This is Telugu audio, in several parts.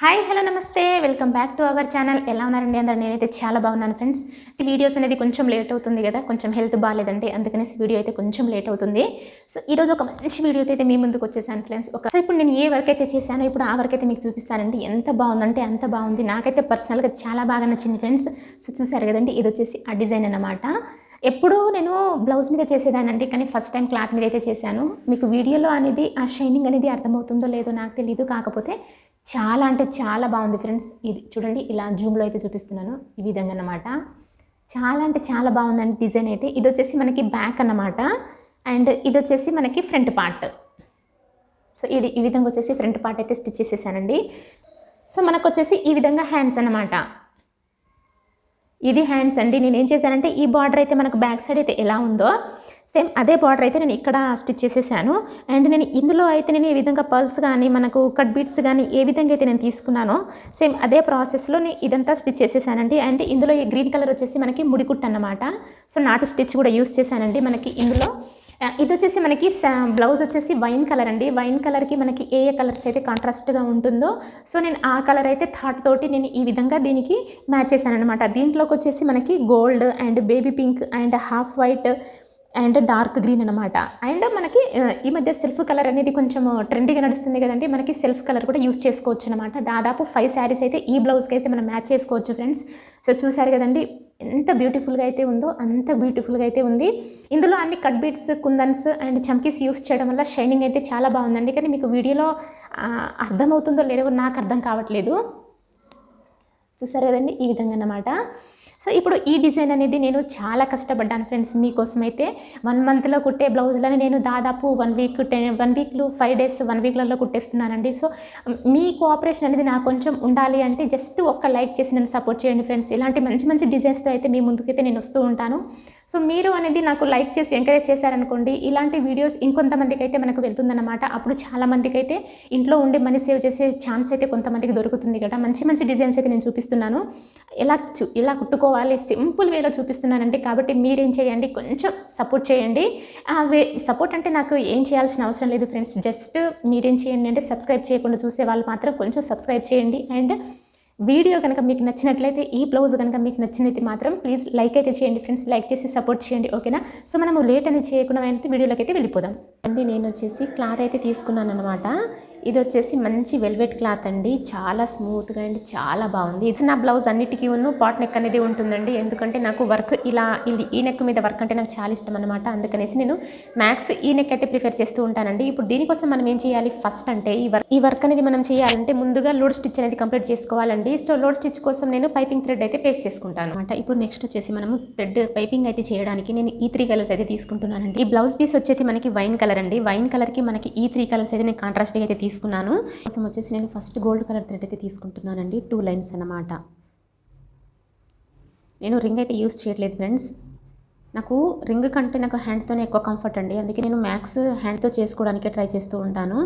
హాయ్ హలో నమస్తే. Welcome back to our channel. ఎలా ఉన్నారండి అందరు? నేనైతే చాలా బాగున్నాను ఫ్రెండ్స్. ఈ వీడియోస్ అనేది కొంచెం లేట్ అవుతుంది కదా? కొంచెం హెల్త్ బాగాలేదండి అందుకనేసి వీడియో అయితే కొంచెం లేట్ అవుతుంది. సో ఈరోజు ఒక మంచి వీడియో అయితే మీ ముందుకు వచ్చేసాను ఫ్రెండ్స్. ఒక సో ఇప్పుడు నేను ఏ వర్క్ అయితే చేశానో ఇప్పుడు ఆ వర్క్ అయితే మీకు చూపిస్తానండి. ఎంత బాగుందంటే అంత బాగుంది. నాకైతే పర్సనల్గా చాలా బాగా నచ్చింది ఫ్రెండ్స్. సో చూసారు కదండి? ఇది వచ్చేసి ఆ డిజైన్ అనమాట ఎప్పుడూ నేను బ్లౌజ్ మీద చేసేదానండి కానీ ఫస్ట్ టైం క్లాత్ మీద అయితే చేశాను. మీకు వీడియోలో అనేది ఆ షైనింగ్ అనేది అర్థమవుతుందో లేదో నాకు తెలియదు కాకపోతే చాలా అంటే చాలా బాగుంది ఫ్రెండ్స్. ఇది చూడండి ఇలా జూమ్లో అయితే చూపిస్తున్నాను. ఈ విధంగా అనమాట చాలా అంటే చాలా బాగుందండి డిజైన్ అయితే. ఇది వచ్చేసి మనకి బ్యాక్ అన్నమాట. అండ్ ఇది వచ్చేసి మనకి ఫ్రంట్ పార్ట్. సో ఇది ఈ విధంగా వచ్చేసి ఫ్రంట్ పార్ట్ అయితే స్టిచ్ చేసేసానండి. సో మనకు వచ్చేసి ఈ విధంగా హ్యాండ్స్ అన్నమాట. ఇది హ్యాండ్స్ అండి. నేను ఏం చేశానంటే ఈ బార్డర్ అయితే మనకు బ్యాక్ సైడ్ అయితే ఎలా ఉందో సేమ్ అదే బార్డర్ అయితే నేను ఇక్కడ స్టిచ్ చేసేసాను. అండ్ నేను ఇందులో అయితే నేను ఈ విధంగా పల్స్ కానీ మనకు కట్ బీట్స్ కానీ ఏ విధంగా అయితే నేను తీసుకున్నానో సేమ్ అదే ప్రాసెస్లో నేను ఇదంతా స్టిచ్ చేసేసానండి. అండ్ ఇందులో ఈ గ్రీన్ కలర్ వచ్చేసి మనకి ముడికుట్టు అనమాట సో నాటు స్టిచ్ కూడా యూస్ చేశానండి మనకి ఇందులో. Uh, ఇది వచ్చేసి మనకి బ్లౌజ్ వచ్చేసి వైన్ కలర్ అండి. వైన్ కలర్కి మనకి ఏ ఏ కలర్స్ అయితే కాంట్రాస్ట్గా ఉంటుందో సో నేను ఆ కలర్ అయితే థాట్ తోటి నేను ఈ విధంగా దీనికి మ్యాచ్ చేశాను అనమాట దీంట్లోకి వచ్చేసి మనకి gold and baby pink and half white and dark green అనమాట అండ్ మనకి ఈ మధ్య సెల్ఫ్ కలర్ అనేది కొంచెం ట్రెండీగా నడుస్తుంది కదండి. మనకి సెల్ఫ్ కలర్ కూడా యూస్ చేసుకోవచ్చు అనమాట దాదాపు ఫైవ్ శారీస్ అయితే ఈ బ్లౌజ్కి అయితే మనం మ్యాచ్ చేసుకోవచ్చు ఫ్రెండ్స్. సో చూసారు కదండి ఎంత బ్యూటిఫుల్గా అయితే ఉందో అంత బ్యూటిఫుల్గా అయితే ఉంది. ఇందులో అన్ని కట్ బీట్స్ కుందన్స్ అండ్ చమ్కీస్ యూస్ చేయడం వల్ల షైనింగ్ అయితే చాలా బాగుందండి. కానీ మీకు వీడియోలో అర్థమవుతుందో లేదో నాకు అర్థం కావట్లేదు. చూసారు కదండి ఈ విధంగా అన్నమాట సో ఇప్పుడు ఈ డిజైన్ అనేది నేను చాలా కష్టపడ్డాను ఫ్రెండ్స్ మీకోసం అయితే వన్ మంత్లో కుట్టే బ్లౌజులని నేను దాదాపు వన్ వీక్ టెన్ వన్ వీక్లో ఫైవ్ డేస్ వన్ వీక్లలో కుట్టేస్తున్నానండి. సో మీ కోఆపరేషన్ అనేది నాకు కొంచెం ఉండాలి అంటే జస్ట్ ఒక్క లైక్ చేసి నన్ను సపోర్ట్ చేయండి ఫ్రెండ్స్. ఇలాంటి మంచి మంచి డిజైన్స్తో అయితే మీ ముందుకైతే నేను వస్తూ ఉంటాను. సో మీరు అనేది నాకు లైక్ చేసి ఎంకరేజ్ చేశారనుకోండి ఇలాంటి వీడియోస్ ఇంకొంతమందికి అయితే మనకు వెళ్తుందన్నమాట. అప్పుడు చాలామందికి అయితే ఇంట్లో ఉండి మనీ సేవ్ చేసే ఛాన్స్ అయితే కొంతమందికి దొరుకుతుంది కదా. మంచి మంచి డిజైన్స్ అయితే నేను చూపిస్తున్నాను. ఎలా చూ ఎలా కుట్టుకోవాలి సింపుల్ వేలో చూపిస్తున్నానండి. కాబట్టి మీరేం చేయండి కొంచెం సపోర్ట్ చేయండి. వే సపోర్ట్ అంటే నాకు ఏం చేయాల్సిన అవసరం లేదు ఫ్రెండ్స్. జస్ట్ మీరేం చేయండి అంటే సబ్స్క్రైబ్ చేయకుండా చూసే వాళ్ళు మాత్రం కొంచెం సబ్స్క్రైబ్ చేయండి. అండ్ వీడియో కనుక మీకు నచ్చినట్లయితే ఈ బ్లౌజ్ కనుక మీకు నచ్చినైతే మాత్రం ప్లీజ్ లైక్ అయితే చేయండి ఫ్రెండ్స్ లైక్ చేసి సపోర్ట్ చేయండి ఓకేనా సో మనము లేట్ అనేది చేయకుండా అయితే వీడియోలోకి అయితే వెళ్ళిపోదాం. అండి నేను వచ్చేసి క్లాత్ అయితే తీసుకున్నాను అనమాట ఇది వచ్చేసి మంచి వెల్వెట్ క్లాత్ అండి. చాలా స్మూత్గా అండ్ చాలా బాగుంది. ఇది నా బ్లౌజ్ అన్నిటికీ ఉన్న పాట్ నెక్ అనేది ఉంటుందండి. ఎందుకంటే నాకు వర్క్ ఇలా ఇది ఈ నెక్ మీద వర్క్ అంటే నాకు చాలా ఇష్టం అనమాట అందుకనేసి నేను మ్యాక్స్ ఈ నెక్ అయితే ప్రిఫర్ చేస్తూ ఉంటానండి. ఇప్పుడు దీనికోసం మనం ఏం చేయాలి? ఫస్ట్ అంటే ఈ వర్క్ ఈ వర్క్ అనేది మనం చేయాలంటే ముందుగా లోడ్ స్టిచ్ అనేది కంప్లీట్ చేసుకోవాలండి. సో లోడ్ స్టిచ్ కోసం నేను పైపింగ్ థ్రెడ్ అయితే పేస్ట్ చేసుకుంటాను అనమాట ఇప్పుడు నెక్స్ట్ వచ్చేసి మనము థ్రెడ్ పైపింగ్ అయితే చేయడానికి నేను ఈ త్రీ కలర్స్ అయితే తీసుకుంటున్నానండి. ఈ బ్లౌజ్ పీస్ వచ్చేసి మనకి వైన్ కలర్ అండి. వైన్ కలర్కి మనకి ఈ త్రీ కలర్స్ అయితే నేను కాంట్రాస్ట్గా అయితే తీసుకున్నాను. కోసం వచ్చేసి నేను ఫస్ట్ గోల్డ్ కలర్ థ్రెడ్ అయితే తీసుకుంటున్నానండి. టూ లైన్స్ అనమాట నేను రింగ్ అయితే యూస్ చేయట్లేదు ఫ్రెండ్స్ నాకు రింగ్ కంటే నాకు హ్యాండ్తోనే ఎక్కువ కంఫర్ట్ అండి. అందుకే నేను మ్యాక్స్ హ్యాండ్తో చేసుకోవడానికే ట్రై చేస్తూ ఉంటాను.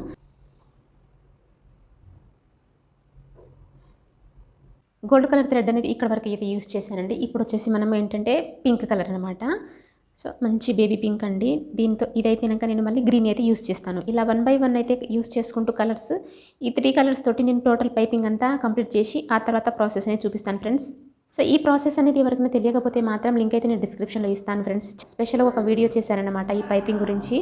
గోల్డ్ కలర్ థ్రెడ్ అనేది ఇక్కడ వరకు అయితే యూస్ చేశానండి. ఇప్పుడు వచ్చేసి మనం ఏంటంటే పింక్ కలర్ అనమాట సో మంచి బేబీ పింక్ అండి. దీంతో ఇది అయిపోయినాక నేను మళ్ళీ గ్రీన్ అయితే యూస్ చేస్తాను. ఇలా వన్ బై వన్ అయితే యూస్ చేసుకుంటూ కలర్స్ ఈ త్రీ కలర్స్ తోటి నేను టోటల్ పైపింగ్ అంతా కంప్లీట్ చేసి ఆ తర్వాత ప్రాసెస్ అనేది చూపిస్తాను ఫ్రెండ్స్. సో ఈ ప్రాసెస్ అనేది ఎవరికైనా తెలియకపోతే మాత్రం లింక్ అయితే నేను డిస్క్రిప్షన్లో ఇస్తాను ఫ్రెండ్స్. స్పెషల్గా ఒక వీడియో చేశానన్నమాట ఈ పైపింగ్ గురించి.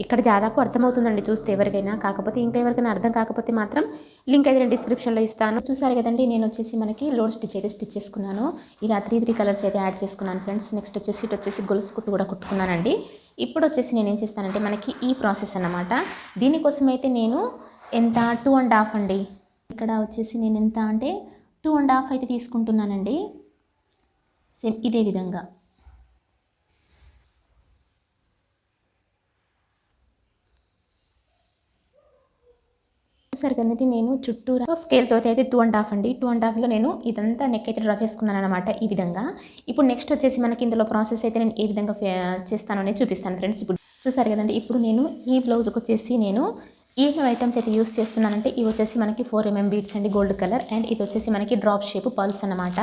ఇక్కడ దాదాపు అర్థమవుతుందండి చూస్తే ఎవరికైనా. కాకపోతే ఇంకా ఎవరికైనా అర్థం కాకపోతే మాత్రం లింక్ అయితే నేను డిస్క్రిప్షన్లో ఇస్తాను. చూసారు కదండి నేను వచ్చేసి మనకి లోడ్ స్టిచ్ అయితే స్టిచ్ చేసుకున్నాను. ఇలా త్రీ త్రీ కలర్స్ అయితే యాడ్ చేసుకున్నాను ఫ్రెండ్స్. నెక్స్ట్ వచ్చేసి ఇటు వచ్చేసి గొలుసు కుట్టు కూడా కుట్టుకున్నానండి. ఇప్పుడు వచ్చేసి నేను ఏం చేస్తానంటే మనకి ఈ ప్రాసెస్ అన్నమాట. దీనికోసం అయితే నేను ఎంత? టూ అండ్ హాఫ్ అండి. ఇక్కడ వచ్చేసి నేను ఎంత అంటే టూ అండ్ హాఫ్ అయితే తీసుకుంటున్నానండి. సేమ్ ఇదే విధంగా. చూసారు కదండి నేను చుట్టూరా సో స్కేల్తో అయితే టూ అండ్ హాఫ్ అండి. టూ అండ్ హాఫ్లో నేను ఇదంతా నెక్ అయితే డ్రా చేసుకున్నాను అనమాట ఈ విధంగా. ఇప్పుడు నెక్స్ట్ వచ్చేసి మనకి ఇందులో ప్రాసెస్ అయితే నేను ఏ విధంగా చేస్తాను అనేది చూపిస్తాను ఫ్రెండ్స్ ఇప్పుడు చూసారు కదండి ఇప్పుడు నేను ఈ బ్లౌజ్కి వచ్చేసి నేను ఈ ఐటమ్స్ అయితే యూస్ చేస్తున్నానంటే ఇవి వచ్చేసి మనకి ఫోర్ ఎంఎం బీట్స్ అండి గోల్డ్ కలర్ అండ్ ఇది వచ్చేసి మనకి డ్రాప్ షేప్ పల్స్ అన్నమాట.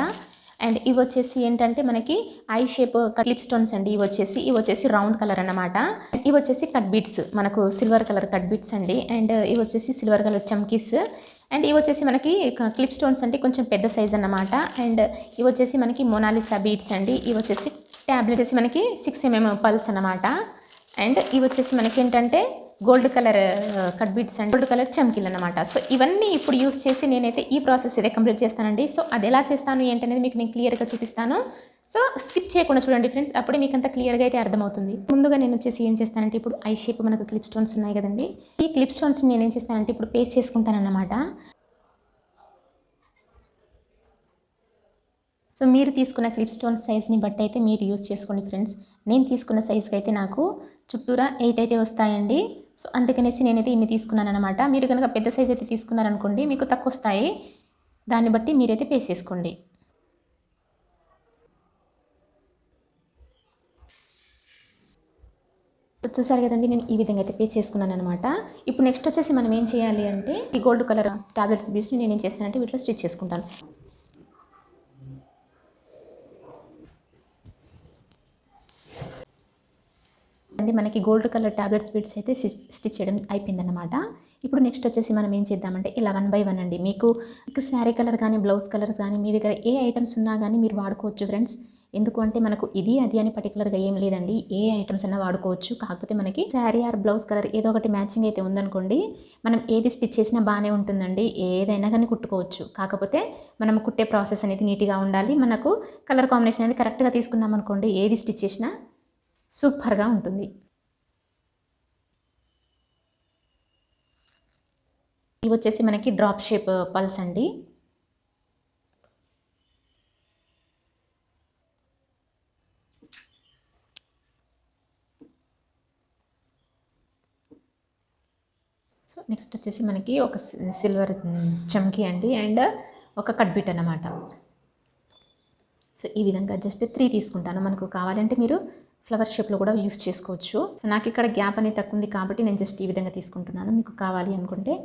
అండ్ ఇవి వచ్చేసి ఏంటంటే మనకి ఐ షేప్ క్లిప్ స్టోన్స్ అండి. ఇవి వచ్చేసి ఇవి వచ్చేసి రౌండ్ కలర్ అన్నమాట. ఇవి వచ్చేసి కట్ బీట్స్ మనకు సిల్వర్ కలర్ కట్ బీట్స్ అండి. అండ్ ఇవి వచ్చేసి సిల్వర్ కలర్ చమ్కీస్. అండ్ ఇవి వచ్చేసి మనకి క్లిప్ స్టోన్స్ అంటే కొంచెం పెద్ద సైజ్ అన్నమాట. అండ్ ఇవి వచ్చేసి మనకి మొనాలిసా బీట్స్ అండి. ఇవి వచ్చేసి ట్యాబ్లెట్ వచ్చేసి మనకి సిక్స్ ఎంఎం పల్స్ అన్నమాట. అండ్ ఇవి వచ్చేసి మనకి ఏంటంటే gold colour cut beads and gold colour చమ్కీలు అనమాట సో ఇవన్నీ ఇప్పుడు యూస్ చేసి నేనైతే ఈ ప్రాసెస్ ఇదే కంప్లీట్ చేస్తానండి. సో అది ఎలా చేస్తాను ఏంటనేది మీకు నేను క్లియర్గా చూపిస్తాను. సో స్కిప్ చేయకుండా చూడండి ఫ్రెండ్స్ అప్పుడే మీకు అంత క్లియర్గా అయితే అర్థమవుతుంది. ముందుగా నేను వచ్చేసి ఏం చేస్తానంటే ఇప్పుడు ఐ షేప్ మనకు క్లిప్ స్టోన్స్ ఉన్నాయి కదండి. ఈ క్లిప్ స్టోన్స్ నేను ఏం చేస్తానంటే ఇప్పుడు పేస్ట్ చేసుకుంటానన్నమాట సో మీరు తీసుకున్న క్లిప్ స్టోన్ సైజ్ని బట్టి అయితే మీరు యూస్ చేసుకోండి ఫ్రెండ్స్. నేను తీసుకున్న సైజ్కి అయితే నాకు చుట్టూరా ఎయిట్ అయితే వస్తాయండి. సో అందుకనేసి నేనైతే ఇన్ని తీసుకున్నాను అనమాట మీరు కనుక పెద్ద సైజ్ అయితే తీసుకున్నారనుకోండి మీకు తక్కువ వస్తాయి దాన్ని బట్టి మీరైతే పే చేసుకోండి. చూసారు కదండి నేను ఈ విధంగా అయితే పే చేసుకున్నాను అనమాట ఇప్పుడు నెక్స్ట్ వచ్చేసి మనం ఏం చేయాలి అంటే ఈ గోల్డ్ కలర్ టాబ్లెట్స్ బీస్ని నేను ఏం చేస్తానంటే వీటిలో స్టిచ్ చేసుకుంటాను. అండి మనకి గోల్డ్ కలర్ టాబ్లెట్స్ స్పీడ్స్ అయితే స్టిచ్ చేయడం అయిపోయిందన్నమాట. ఇప్పుడు నెక్స్ట్ వచ్చేసి మనం ఏం చేద్దామంటే ఇలా వన్ బై వన్ అండి. మీకు శారీ కలర్ కానీ బ్లౌజ్ కలర్స్ కానీ మీ దగ్గర ఏ ఐటమ్స్ ఉన్నా కానీ మీరు వాడుకోవచ్చు ఫ్రెండ్స్. ఎందుకు అంటే మనకు ఇది అది అని పర్టికులర్గా ఏం లేదండి. ఏ ఐటమ్స్ అయినా వాడుకోవచ్చు. కాకపోతే మనకి శారీ ఆర్ బ్లౌజ్ కలర్ ఏదో ఒకటి మ్యాచింగ్ అయితే ఉందనుకోండి మనం ఏది స్టిచ్ చేసినా బాగానే ఉంటుందండి. ఏదైనా కానీ కుట్టుకోవచ్చు. కాకపోతే మనం కుట్టే ప్రాసెస్ అనేది నీట్గా ఉండాలి. మనకు కలర్ కాంబినేషన్ అనేది కరెక్ట్గా తీసుకున్నాం అనుకోండి ఏది స్టిచ్ చేసినా సూపర్గా ఉంటుంది. ఇవి వచ్చేసి మనకి డ్రాప్ షేప్ పల్స్ అండి. సో నెక్స్ట్ వచ్చేసి మనకి ఒక సిల్వర్ చమ్కీ అండి. అండ్ ఒక కట్బిట్ అనమాట అన్నమాట. సో ఈ విధంగా జస్ట్ త్రీ తీసుకుంటాను. మనకు కావాలంటే మీరు ఫ్లవర్ షేప్లో కూడా యూస్ చేసుకోవచ్చు. సో నాకు ఇక్కడ గ్యాప్ అనేది తక్కువ ఉంది కాబట్టి నేను జస్ట్ ఈ విధంగా తీసుకుంటున్నాను. మీకు కావాలి అనుకుంటే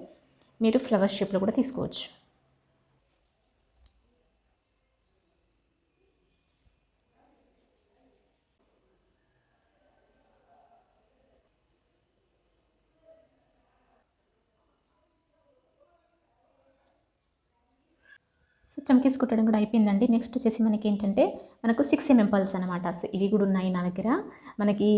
మీరు ఫ్లవర్ షేప్లో కూడా తీసుకోవచ్చు సో చమ్కీస్ కుట్టడం కూడా అయిపోయిందండి. నెక్స్ట్ వచ్చేసి మనకి ఏంటంటే మనకు సిక్స్ ఎంఎం పల్స్ అనమాట సో ఇవి కూడా ఉన్నాయి నా దగ్గర. మనకి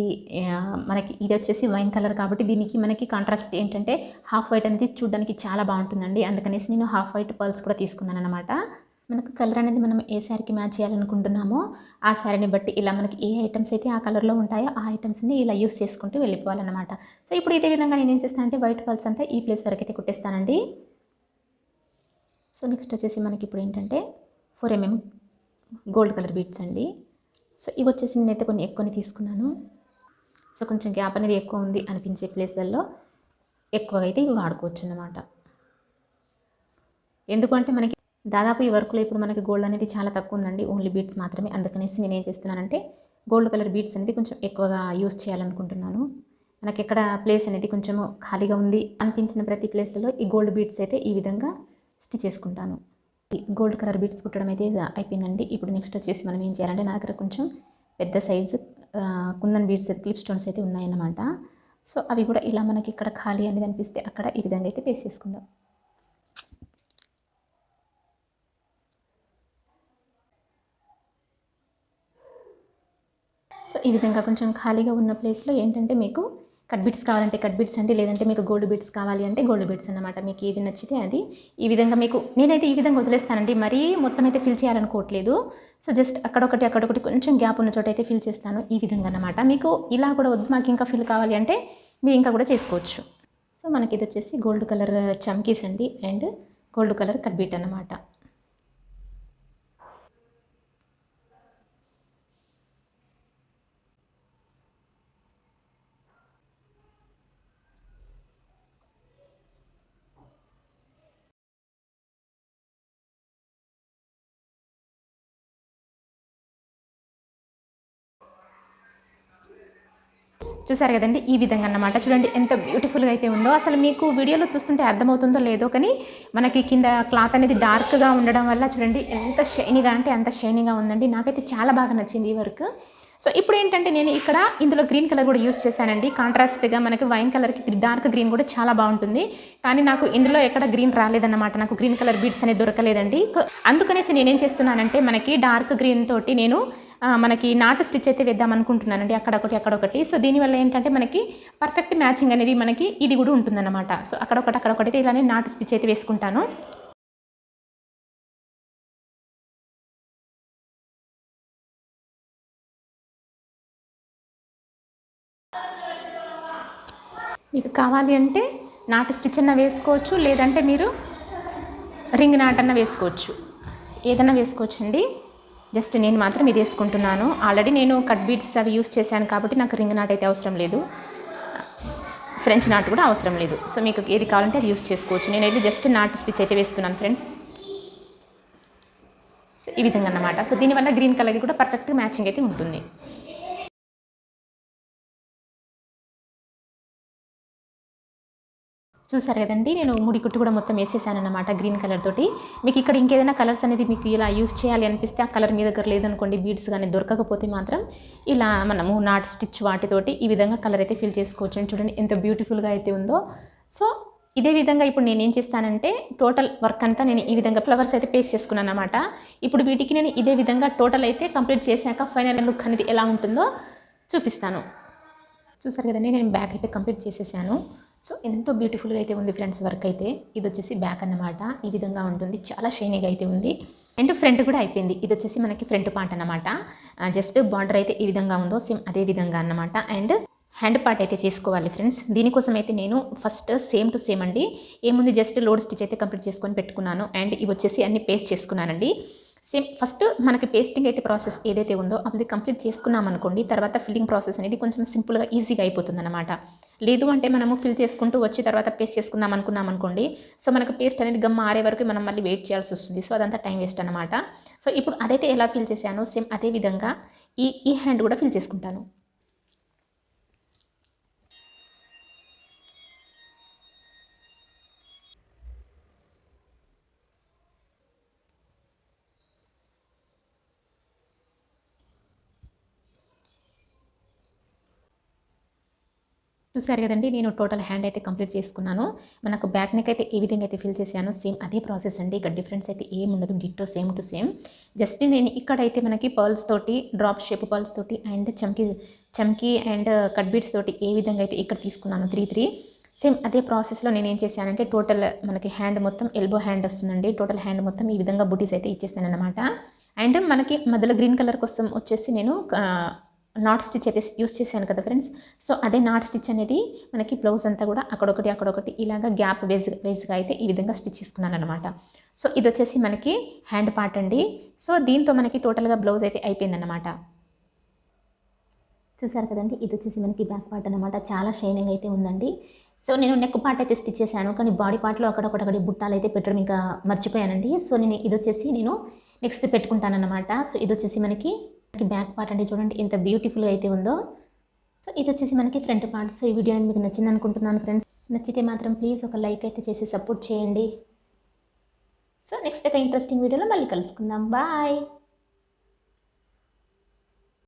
మనకి ఇది వచ్చేసి వైన్ కలర్ కాబట్టి దీనికి మనకి కాంట్రాస్ట్ ఏంటంటే హాఫ్ వైట్ అనేది చూడడానికి చాలా బాగుంటుందండి. అందుకనేసి నేను హాఫ్ వైట్ పల్స్ కూడా తీసుకున్నాను అనమాట మనకు కలర్ అనేది మనం ఏ శారీకి మ్యాచ్ చేయాలనుకుంటున్నామో ఆ శారీని బట్టి ఇలా మనకి ఏ ఐటమ్స్ అయితే ఆ కలర్లో ఉంటాయో ఆ ఐటమ్స్ని ఇలా యూస్ చేసుకుంటూ వెళ్ళిపోవాలన్నమాట. సో ఇప్పుడు ఇదే విధంగా నేను ఏం చేస్తానంటే వైట్ పల్స్ అంతా ఈ ప్లేస్ వరకు అయితే కుట్టేస్తానండి. సో నెక్స్ట్ వచ్చేసి మనకి ఇప్పుడు ఏంటంటే four MM gold colour beads అండి. సో ఇవి వచ్చేసి నేనైతే కొన్ని ఎక్కువని తీసుకున్నాను. సో కొంచెం గ్యాప్ అనేది ఎక్కువ ఉంది అనిపించే ప్లేస్లలో ఎక్కువగా అయితే ఇవి వాడుకోవచ్చు అన్నమాట. ఎందుకంటే మనకి దాదాపు ఈ వర్క్లో ఇప్పుడు మనకి గోల్డ్ అనేది చాలా తక్కువ ఉందండి. ఓన్లీ బీట్స్ మాత్రమే. అందుకనేసి నేను ఏం చేస్తున్నానంటే గోల్డ్ కలర్ బీట్స్ అనేది కొంచెం ఎక్కువగా యూస్ చేయాలనుకుంటున్నాను. మనకి ఎక్కడ ప్లేస్ అనేది కొంచెం ఖాళీగా ఉంది అనిపించిన ప్రతి ప్లేస్లలో ఈ గోల్డ్ బీట్స్ అయితే ఈ విధంగా స్టిచ్ చేసుకుంటాను. ఈ గోల్డ్ కలర్ బీట్స్ కుట్టడం అయితే అయిపోయిందండి. ఇప్పుడు నెక్స్ట్ వచ్చేసి మనం ఏం చేయాలంటే నా దగ్గర కొంచెం పెద్ద size kundan beads clip stones అయితే ఉన్నాయన్నమాట. సో అవి కూడా ఇలా మనకి ఇక్కడ ఖాళీ అనేది అనిపిస్తే అక్కడ ఈ విధంగా అయితే పేస్ట్ చేసుకుందాం. సో ఈ విధంగా కొంచెం ఖాళీగా ఉన్న ప్లేస్లో ఏంటంటే మీకు కట్ బిట్స్ కావాలంటే కట్ బిట్స్ అండి లేదంటే మీకు గోల్డ్ బిట్స్ కావాలి అంటే గోల్డ్ బిట్స్ అనమాట మీకు ఏది నచ్చితే అది. ఈ విధంగా మీకు నేనైతే ఈ విధంగా వదిలేస్తానండి. మరీ మొత్తం అయితే ఫిల్ చేయాలనుకోవట్లేదు. సో జస్ట్ అక్కడొకటి అక్కడొకటి కొంచెం గ్యాప్ ఉన్న చోట అయితే ఫిల్ చేస్తాను ఈ విధంగా అన్నమాట. మీకు ఇలా కూడా వద్దు మాకు ఇంకా ఫిల్ కావాలి అంటే మీరు ఇంకా కూడా చేసుకోవచ్చు. సో మనకి ఇది వచ్చేసి గోల్డ్ కలర్ చమ్కీస్ అండి. And gold colour cut bead అన్నమాట. చూసారు కదండి? ఈ విధంగా అన్నమాట చూడండి ఎంత బ్యూటిఫుల్గా అయితే ఉందో. అసలు మీకు వీడియోలో చూస్తుంటే అర్థమవుతుందో లేదో కానీ మనకి కింద క్లాత్ అనేది డార్క్గా ఉండడం వల్ల చూడండి ఎంత షైనీగా అంటే అంత షైనీగా ఉందండి. నాకైతే చాలా బాగా నచ్చింది ఈ వర్క్. సో ఇప్పుడు ఏంటంటే నేను ఇక్కడ ఇందులో గ్రీన్ కలర్ కూడా యూస్ చేశానండి. కాంట్రాస్ట్గా మనకి వైన్ కలర్కి డార్క్ గ్రీన్ కూడా చాలా బాగుంటుంది. కానీ నాకు ఇందులో ఎక్కడ గ్రీన్ రాలేదన్నమాట. నాకు గ్రీన్ కలర్ బీడ్స్ అనేది దొరకలేదండి. అందుకనేసి నేనేం చేస్తున్నానంటే మనకి డార్క్ గ్రీన్ తోటి నేను మనకి నాటు స్టిచ్ అయితే వేద్దాం అనుకుంటున్నానండి. అక్కడొకటి అక్కడొకటి. సో దీనివల్ల ఏంటంటే మనకి పర్ఫెక్ట్ మ్యాచింగ్ అనేది మనకి ఇది కూడా ఉంటుందన్నమాట. సో అక్కడొకటి అక్కడొకటి అయితే ఇలానే నాటు స్టిచ్ అయితే వేసుకుంటాను. మీకు కావాలి అంటే నాటు స్టిచ్ అన్న వేసుకోవచ్చు. లేదంటే మీరు రింగ్ నాట్ అన్న వేసుకోవచ్చు. ఏదన్నా వేసుకోవచ్చండి. జస్ట్ నేను మాత్రం ఇది వేసుకుంటున్నాను. ఆల్రెడీ నేను కట్ బీట్స్ అవి యూస్ చేశాను కాబట్టి నాకు రింగ్ నాట్ అయితే అవసరం లేదు. ఫ్రెంచ్ నాట్ కూడా అవసరం లేదు. సో మీకు ఏది కావాలంటే అది యూస్ చేసుకోవచ్చు. నేను అయితే జస్ట్ నాట్ స్టిచ్ అయితే వేస్తున్నాను ఫ్రెండ్స్ సో ఈ విధంగా అన్నమాట. సో దీనివల్ల గ్రీన్ కలర్కి కూడా పర్ఫెక్ట్ మ్యాచింగ్ అయితే ఉంటుంది. చూసారు కదండి నేను ముడి కుట్టు కూడా మొత్తం వేసేసాను అనమాట గ్రీన్ కలర్ తోటి. మీకు ఇక్కడ ఇంకేదైనా కలర్స్ అనేది మీకు ఇలా యూస్ చేయాలి అనిపిస్తే ఆ కలర్ మీ దగ్గర లేదనుకోండి బీడ్స్ కానీ దొరకకపోతే మాత్రం ఇలా మనము నాట్ స్టిచ్ వాటితోటి ఈ విధంగా కలర్ అయితే ఫిల్ చేసుకోవచ్చు. చూడండి ఎంత బ్యూటిఫుల్గా అయితే ఉందో. సో ఇదే విధంగా ఇప్పుడు నేను ఏం చేస్తానంటే టోటల్ వర్క్ అంతా నేను ఈ విధంగా ఫ్లవర్స్ అయితే పేస్ట్ చేసుకున్నాను అనమాట ఇప్పుడు వీటికి నేను ఇదే విధంగా టోటల్ అయితే కంప్లీట్ చేశాక ఫైనల్ లుక్ అనేది ఎలా ఉంటుందో చూపిస్తాను. చూసారు కదండి నేను బ్యాగ్ అయితే కంప్లీట్ చేసేసాను. సో ఎంతో బ్యూటిఫుల్గా అయితే ఉంది ఫ్రెండ్స్ వర్క్ అయితే. ఇది వచ్చేసి బ్యాక్ అన్నమాట. ఈ విధంగా ఉంటుంది. చాలా షైనీగా అయితే ఉంది. అండ్ ఫ్రంట్ కూడా అయిపోయింది. ఇది వచ్చేసి మనకి ఫ్రంట్ పార్ట్ అనమాట జస్ట్ బార్డర్ అయితే ఈ విధంగా ఉందో సేమ్ అదే విధంగా అన్నమాట. అండ్ హ్యాండ్ పార్ట్ అయితే చేసుకోవాలి ఫ్రెండ్స్. దీనికోసం అయితే నేను ఫస్ట్ సేమ్ టు సేమ్ అండి. ఏముంది? జస్ట్ లోడ్ స్టిచ్ అయితే కంప్లీట్ చేసుకొని పెట్టుకున్నాను. అండ్ ఇవి వచ్చేసి అన్ని పేస్ట్ చేసుకున్నానండి. సేమ్ ఫస్ట్ మనకి పేస్టింగ్ అయితే ప్రాసెస్ ఏదైతే ఉందో అది కంప్లీట్ చేసుకున్నాం అనుకోండి తర్వాత ఫిల్లింగ్ ప్రాసెస్ అనేది కొంచెం సింపుల్గా ఈజీగా అయిపోతుంది అనమాట లేదు అంటే మనము ఫిల్ చేసుకుంటూ వచ్చి తర్వాత పేస్ట్ చేసుకుందాం అనుకున్నాం అనుకోండి. సో మనకు పేస్ట్ అనేది గమ్ ఆరే వరకు మనం మళ్ళీ వెయిట్ చేయాల్సి వస్తుంది. సో అదంతా టైం వేస్ట్ అనమాట సో ఇప్పుడు అదైతే ఎలా ఫిల్ చేశానో సేమ్ అదే విధంగా ఈ ఈ హ్యాండ్ కూడా ఫిల్ చేసుకుంటాను. చూసారు కదండి నేను టోటల్ హ్యాండ్ అయితే కంప్లీట్ చేసుకున్నాను. మనకు బ్యాక్ నెక్ అయితే ఏ విధంగా అయితే ఫిల్ చేశాను సేమ్ అదే ప్రాసెస్ అండి. ఇక్కడ డిఫరెన్స్ అయితే ఏం ఉండదు ditto same to same. Just నేను ఇక్కడైతే మనకి పర్ల్స్ తోటి డ్రాప్ షేప్ పర్ల్స్ తోటి అండ్ చమ్కి చమ్కి అండ్ కట్ బీట్స్ తోటి ఏ విధంగా అయితే ఇక్కడ తీసుకున్నాను త్రీ త్రీ. సేమ్ అదే ప్రాసెస్లో నేను ఏం చేశానంటే టోటల్ మనకి హ్యాండ్ మొత్తం ఎల్బో హ్యాండ్ వస్తుందండి. టోటల్ హ్యాండ్ మొత్తం ఈ విధంగా బుటీస్ అయితే ఇచ్చేసాను అనమాట అండ్ మనకి మధ్యలో గ్రీన్ కలర్ కోసం వచ్చేసి నేను నాట్ స్టిచ్ అయితే యూస్ చేశాను కదా ఫ్రెండ్స్ సో అదే నాట్ స్టిచ్ అనేది మనకి బ్లౌజ్ అంతా కూడా అక్కడొకటి అక్కడొకటి ఇలాగా గ్యాప్ వేజ్ వేజ్గా అయితే ఈ విధంగా స్టిచ్ చేసుకున్నాను అనమాట సో ఇది వచ్చేసి మనకి హ్యాండ్ పార్ట్ అండి. సో దీంతో మనకి టోటల్గా బ్లౌజ్ అయితే అయిపోయిందన్నమాట. చూసారు కదండి? ఇది వచ్చేసి మనకి బ్యాక్ పార్ట్ అనమాట చాలా షైనింగ్ అయితే ఉందండి. సో నేను నెక్ పార్ట్ అయితే స్టిచ్ చేశాను. కానీ బాడీ పార్ట్లో అక్కడొకటి బుట్టాలు అయితే పెట్టడం ఇంకా మర్చిపోయానండి. సో నేను ఇది వచ్చేసి నేను నెక్స్ట్ పెట్టుకుంటానన్నమాట. సో ఇది వచ్చేసి మనకి బ్యాక్ పార్ట్ అంటే చూడండి ఎంత బ్యూటిఫుల్గా అయితే ఉందో. సో ఇది వచ్చేసి మనకి ఫ్రంట్ పార్ట్. సో ఈ వీడియో అనేది మీకు నచ్చింది అనుకుంటున్నాను ఫ్రెండ్స్. నచ్చితే మాత్రం ప్లీజ్ ఒక లైక్ అయితే చేసి సపోర్ట్ చేయండి. సో నెక్స్ట్ ఒక ఇంట్రెస్టింగ్ వీడియోలో మళ్ళీ కలుసుకుందాం. బాయ్.